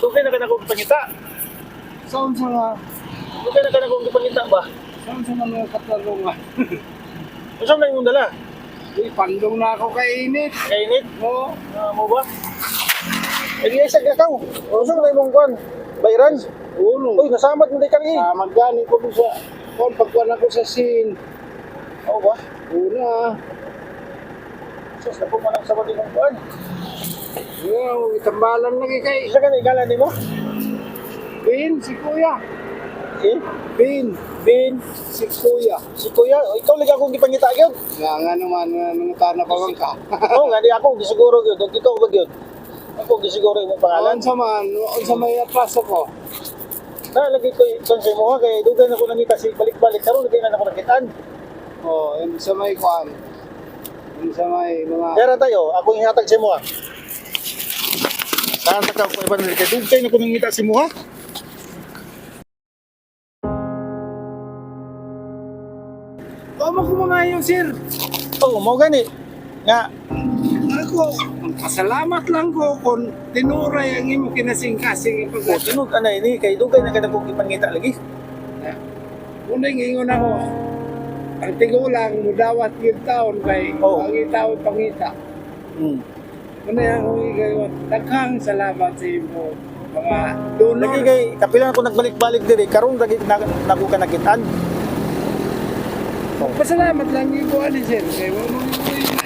dugay na ka na kong pangita. Saan sa nga? Dugay na ka na kong pangita ba? Saan sa mga katalungan? Unsa man imong dala? Uy, pandong na ako kainit. Kainit? Oo. Ah, mo ba? Eh, isa ka kaw. Unsa man imong kuan? Bayran? Ulo. Uy, nasamat mo di kang i. Ah, magani ko sa... Kung pagkuhan ako sa sin. Oo ba? Una. Sus, na po man ang sabot imong kuan. Wow, itambalan lagi kay... Isa ka na igala nimo? Bin, si kuya. Eh? Bin, Bin, si kuya. si Kuya, o, ikaw lagi akong gipangita gyud. Nga nga naman, nung tana pa man ka. Oo nga, di ako gisiguro gyud. Dito ba gyud? Ako gisiguro imong pangalan. Alan sa man, on sa may atras ako. Nalagi ko son sa imo kay dugay na ko nangita si balik-balik karon lagi na ako nakitaan. Oh, sa may kwan. Sa may mga... Kaya tayo, ako yung hatag sa imo. ah. Saan ta ka ko iban kay dugay na ko nangita si mo ha? Tama ko mga yung sir. Oo, mo gani. Nga, Ako, pasalamat lang ko kung tinuray ang imo kinasing-kasing o ipag tinud anay ni kay dugay na kada ko ipangita lagi. Unang ingon ako, ang tigulang mudawat yung taon kay Oo. ang taon pangita. Hmm. Muna ako igayon, daghang salamat sa imo mga donor. Lagi kay kapilan ako nagbalik-balik diri karon lagi na, na ko ka nakitaan. Pasalamat lang yung kuha ni sir. Kaya mo